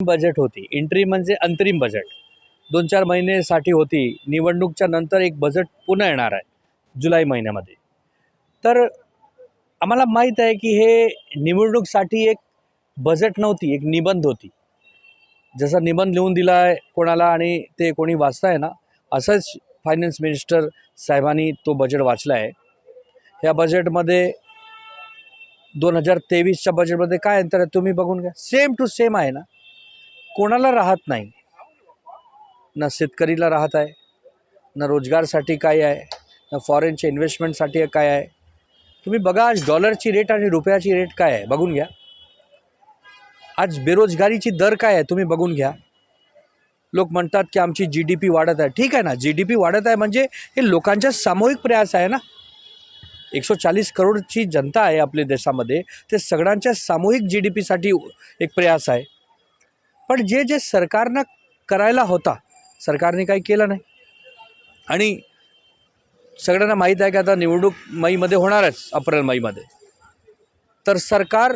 Budget होती. Entry म्हणजे अंतरिम बजेट. दोन चार महिनेसाठी होती. निवडणूकच्या नंतर एक बजेट पुन्हा येणार आहे जुलै महिन्यामध्ये. तर आम्हाला माहीत आहे की हे निवडणूकसाठी एक बजेट नव्हती एक निबंध होती. जसा निबंध लिहून दिला आहे कोणाला आणि ते कोणी वाचताय ना असंच फायनान्स मिनिस्टर साहेबांनी तो बजेट वाचला आहे ह्या बजेटमध्ये दोन हजार तेवीसच्या बजेटमध्ये काय अंतर आहे तुम्ही बघून घ्या. सेम टू सेम आहे ना. कोणाला राहत नाही. ना शेतकरीला राहत आहे ना रोजगारसाठी काय आहे ना फॉरेनच्या इन्व्हेस्टमेंटसाठी काय आहे. तुम्ही बघा आज डॉलरची रेट आणि रुपयाची रेट काय आहे बघून घ्या. आज बेरोजगारीची दर काय आहे तुम्ही बघून घ्या. लोक म्हणतात की आमची जी डी पी वाढत आहे. ठीक आहे ना जी डी पी वाढत आहे म्हणजे हे लोकांचा सामूहिक प्रयास आहे ना. एकशे चाळीस करोडची जनता आहे आपल्या देशामध्ये. ते सगळ्यांच्या सामूहिक जी डी पीसाठी एक प्रयास आहे. पण जे जे सरकारनं करायला होता सरकारने काही केलं नाही. आणि सगळ्यांना माहीत आहे की आता निवडणूक मईमध्ये होणारच अप्रैल मईमध्ये. तर सरकार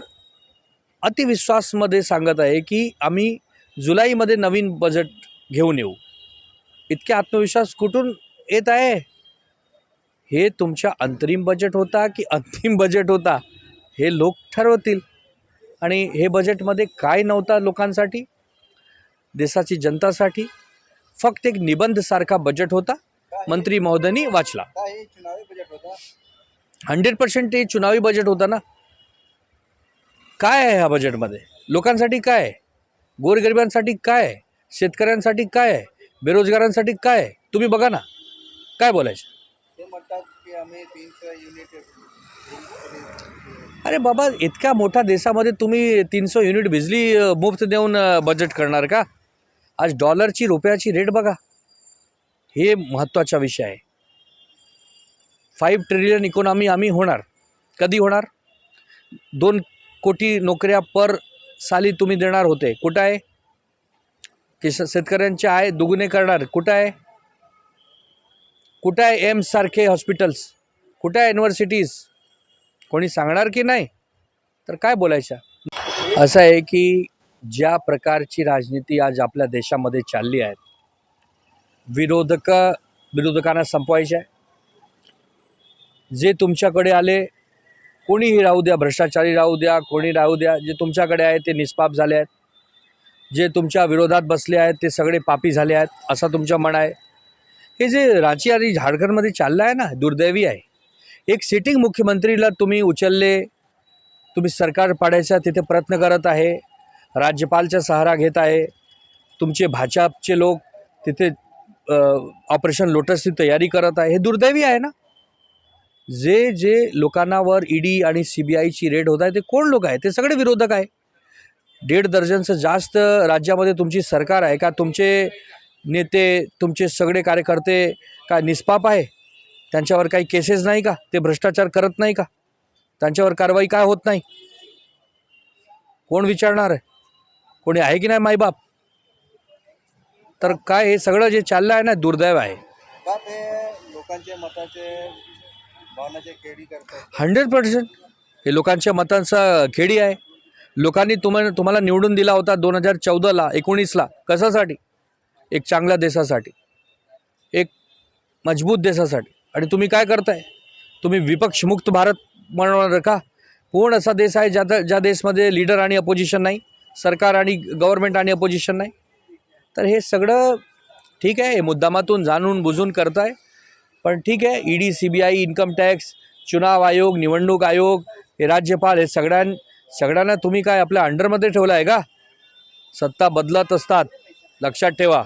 अतिविश्वासमध्ये सांगत आहे की आम्ही जुलैमध्ये नवीन बजेट घेऊन येऊ. इतके आत्मविश्वास कुठून येत आहे? हे तुमच्या अंतरिम बजेट होता की अंतिम बजेट होता हे लोक ठरवतील. आणि हे बजेटमध्ये काय नव्हता लोकांसाठी? देशाची जनतासाठी फक्त एक निबंधसारखा बजेट होता. मंत्री महोदयांनी वाचला. हंड्रेड पर्सेंट ते चुनावी बजेट होता ना. काय आहे ह्या बजेटमध्ये लोकांसाठी काय गोरगरिबांसाठी काय शेतकऱ्यांसाठी काय बेरोजगारांसाठी काय तुम्ही बघा ना. काय बोलायचं? अरे बाबा इतक्या मोठ्या देशामध्ये तुम्ही तीनशे युनिट बिजली मुफ्त देऊन बजेट करणार का? आज डॉलरची रुपयाची रेट बघा. हे महत्त्वाचा विषय आहे. फाईव्ह ट्रिलियन इकॉनॉमी आम्ही होणार. कधी होणार? दोन कोटी नोकऱ्या पर साली तुम्ही देणार होते. कुठं आहे? की श- शेतकऱ्यांचे आहे दुगुणे करणार. कुठं आहे? कुठं आहे एम्ससारखे हॉस्पिटल्स कुठं आहे युनिव्हर्सिटीज कोणी सांगणार की नाही? तर काय बोलायचं? असं आहे की ज्या प्रकारची राजनीती आज आपल्या देशामध्ये चालली आहे विरोधक विरोधकांना संपवायचे आहे. जे तुमच्याकडे आले कोणीही राहू द्या भ्रष्टाचारी राहू द्या कोणी राहू द्या जे तुमच्याकडे आहे ते निष्पाप झाले आहेत. जे तुमच्या विरोधात बसले आहेत ते सगळे पापी झाले आहेत असं तुमचं मन आहे. हे जे रांची आणि झारखंडमध्ये चाललं आहे ना दुर्दैवी आहे. एक सिटिंग मुख्यमंत्रीला तुम्ही उचलले तुम्ही सरकार पाडायचा तिथे प्रयत्न करत आहे. राज्यपालचा सहारा घेत आहे. तुमचे भाजपचे लोक तिथे ऑपरेशन लोटसची तयारी करत आहे. हे दुर्दैवी आहे ना? जे जे लोकांनावर ईडी आणि सी बी आयची रेड होत आहे ते कोण लोक आहे ते सगळे विरोधक आहे दीड दर्जनचं जास्त राज्यामध्ये तुमची सरकार आहे. का तुमचे नेते तुमचे सगळे कार्यकर्ते काय निष्पाप आहे? त्यांच्यावर काही केसेस नाही का? ते भ्रष्टाचार करत नाही का? त्यांच्यावर कारवाई काय होत नाही? कोण विचारणार आहे? कोणी आहे की नाही मायबाप? तर काय हे सगळं जे चाललं आहे ना दुर्दैव आहे. का ते लोकांचे मताचे भावनाचे केडी करतात. Hundred percent. हे लोकांच्या मतांचा खेडी आहे. लोकांनी तुम्हाला तुम्हाला निवडून दिला होता दोन हजार चौदाला एकोणीसला. कशासाठी? एक चांगल्या देशासाठी. एक मजबूत देशासाठी. आणि तुम्ही काय करताय? तुम्ही विपक्षमुक्त भारत म्हणणार का? कोण असा देश आहे ज्या ज्या देशमध्ये लीडर आणि अपोजिशन नाही? सरकार आणि गव्हर्मेंट आणि अपोजिशन नाही. तर हे सगळं ठीक आहे हे मुद्दामातून जाणून बुजून करताय. पण ठीक आहे E D C B I income tax चुनाव आयोग निवडणूक आयोग हे राज्यपाल हे सगळ्यां सगळ्यांना तुम्ही काय आपल्या अंडरमध्ये ठेवलं आहे का? सत्ता बदलत असतात. लक्षात ठेवा.